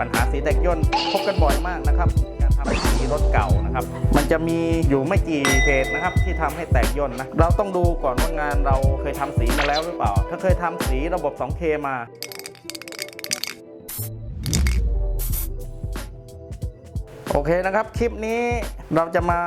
ปัญหาสีแตกย่นพบกันบ่อยมากนะครับการทำสีรถเก่านะครับ มันจะมีอยู่ไม่กี่เหตุนะครับที่ทำให้แตกย่นนะเราต้องดูก่อนว่างานเราเคยทำสีมาแล้วหรือเปล่า ถ้าเคยทำสีระบบ 2K มาโอเคนะครับ คลิปนี้เราจะมา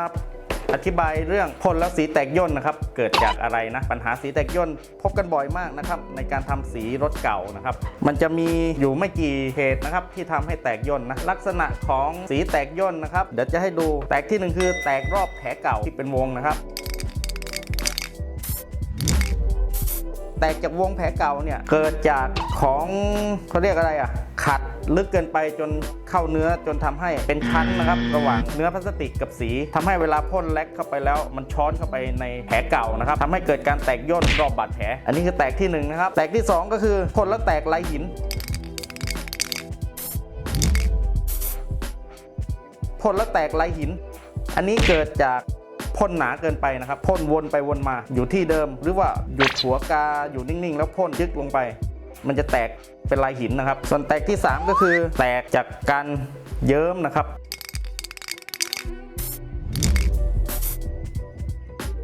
อธิบายเรื่องพ่นแล้วสีแตกย่นนะครับ เกิดจากอะไรนะ ปัญหาสีแตกย่นพบกันบ่อยมากนะครับ ในการทำสีรถเก่านะครับ มันจะมีอยู่ไม่กี่เหตุนะครับที่ทำให้แตกย่นนะ ลักษณะของสีแตกย่นนะครับ เดี๋ยวจะให้ดูแตกที่หนึ่งคือแตกรอบแผลเก่าที่เป็นวงนะครับแตกจากวงแผลเก่าเนี่ยเกิดจากของเขาเรียกอะไรอะ ลึกเกินไปจนเข้าเนื้อจนทำให้เป็นชั้นนะครับ ระหว่างเนื้อพลาสติกกับสีทำให้เวลาพ่นแลกเข้าไปแล้ว มันช้อนเข้าไปในแผลเก่านะครับทำให้เกิดการแตกย่นรอบบาดแผล อันนี้คือแตกที่หนึ่งนะครับ แตกที่สองก็คือพ่นแล้วแตกลายหินพ่นแล้วแตกลายหิน อันนี้เกิดจากพ่นหนาเกินไปนะครับพ่นวนไปวนมาอยู่ที่เดิม หรือว่าหยุดหัวกาอยู่นิ่งๆ แล้วพ่นยึกลงไป มันจะแตกเป็นลายหินนะครับ ส่วนแตกที่ 3 ก็คือแตกจากการเยิ้มนะครับ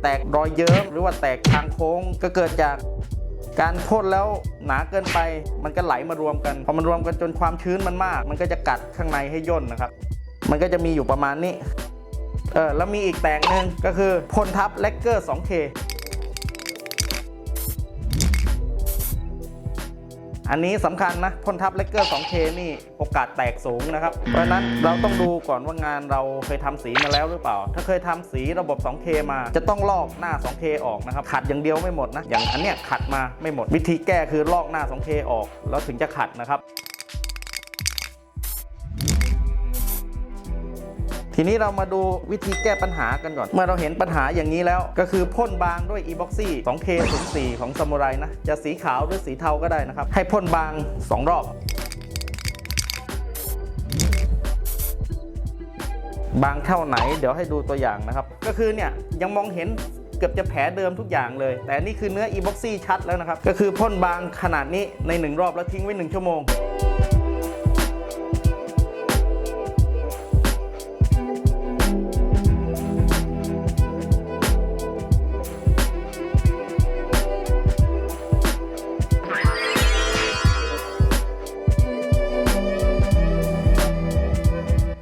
แตกรอยเยิ้มหรือว่าแตกทางโค้งก็เกิดจากการพ่นแล้วหนาเกินไป มันก็ไหลมารวมกัน พอมันรวมกันจนความชื้นมันมาก มันก็จะกัดข้างในให้ย่นนะครับ มันก็จะมีอยู่ประมาณนี้ เออแล้วมีอีกแตกหนึ่งก็คือพ่นทับแลกเกอร์ 2K อันนี้สำคัญนะพ่นทับเลกเกอร์ 2K นี่โอกาสแตกสูงนะครับ เพราะฉะนั้นเราต้องดูก่อนว่างานเราเคยทำสีมาแล้วหรือเปล่า ถ้าเคยทำสีระบบ 2K มาจะต้องลอกหน้า 2K ออกนะครับขัดอย่างเดียวไม่หมดนะอย่างอันเนี้ยขัดมาไม่หมดวิธีแก้คือลอกหน้า 2K ออก แล้วถึงจะขัดนะครับ ทีนี้เรามาดูวิธีแก้ปัญหากันก่อน เมื่อเราเห็นปัญหาอย่างนี้แล้ว ก็คือพ่นบางด้วย e-boxy 2K 04ของซามูไรนะ จะสีขาวหรือสีเทาก็ได้นะครับ ให้พ่นบาง 2 รอบ บางเท่าไหนเดี๋ยวให้ดูตัวอย่างนะครับ ก็คือเนี่ยยังมองเห็นเกือบจะแผลเดิมทุกอย่างเลย แต่นี่คือเนื้อ e-boxy ชัดแล้วนะครับ ก็คือพ่นบางขนาดนี้ใน 1 รอบแล้วทิ้งไว้ 1 ชั่วโมง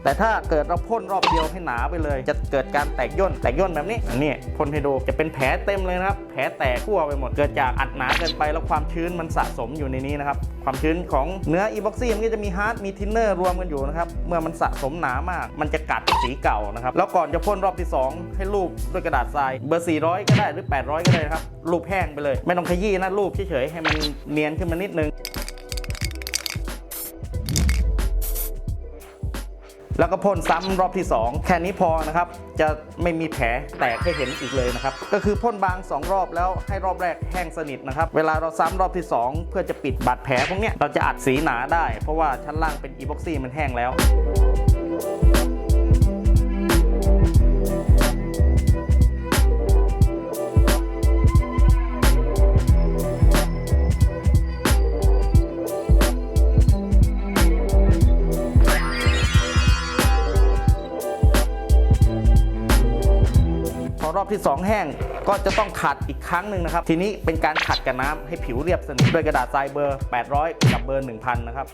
แต่ถ้าเกิดเราพ่นรอบเดียวให้หนาไปเลย จะเกิดการแตกย่นแตกย่นแบบนี้อันนี้พ่นให้ดูจะเป็นแผลเต็มเลยนะครับแผลแตกทั่วไปหมดเกิดจากอัดหนาเกินไปแล้วความชื้นมันสะสมอยู่ในนี้นะครับความชื้นของเนื้ออีบ็อกซี่มันก็จะมีฮาร์ดมีทินเนอร์รวมกันอยู่นะครับเมื่อมันสะสมหนามาก มันจะกัดสีเก่านะครับแล้วก่อนจะพ่นรอบที่ 2 ให้รูปด้วยกระดาษทรายเบอร์ 400 ก็ได้หรือ 800 ก็ได้นะครับรูปแห้งไปเลย ไม่ต้องขยี้นะรูปเฉยๆให้มันเนียนขึ้นมานิดนึง แล้วก็พ่นซ้ำรอบที่ 2 แค่นี้พอนะครับ จะไม่มีแผลแตกให้เห็นอีกเลยนะครับ ก็คือพ่นบาง 2 รอบแล้วให้รอบแรกแห้งสนิทนะครับ เวลาเราซ้ำรอบที่ 2 เพื่อจะปิดบาดแผลพวกเนี้ยเราจะอัดสีหนาได้ เพราะว่าชั้นล่างเป็นอีบ็อกซี่มันแห้งแล้ว ที่ 2 แห้งก็จะต้องขัดอีกครั้งหนึ่งนะครับ ทีนี้เป็นการขัดกับน้ำให้ผิวเรียบสนิทด้วยกระดาษทรายเบอร์ 800 กับเบอร์ 1000 นะครับ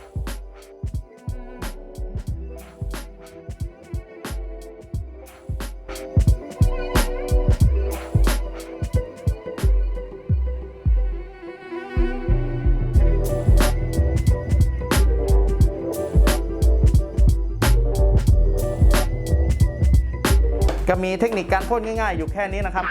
ก็มีเทคนิคการพ่นง่ายๆ อยู่แค่นี้นะครับ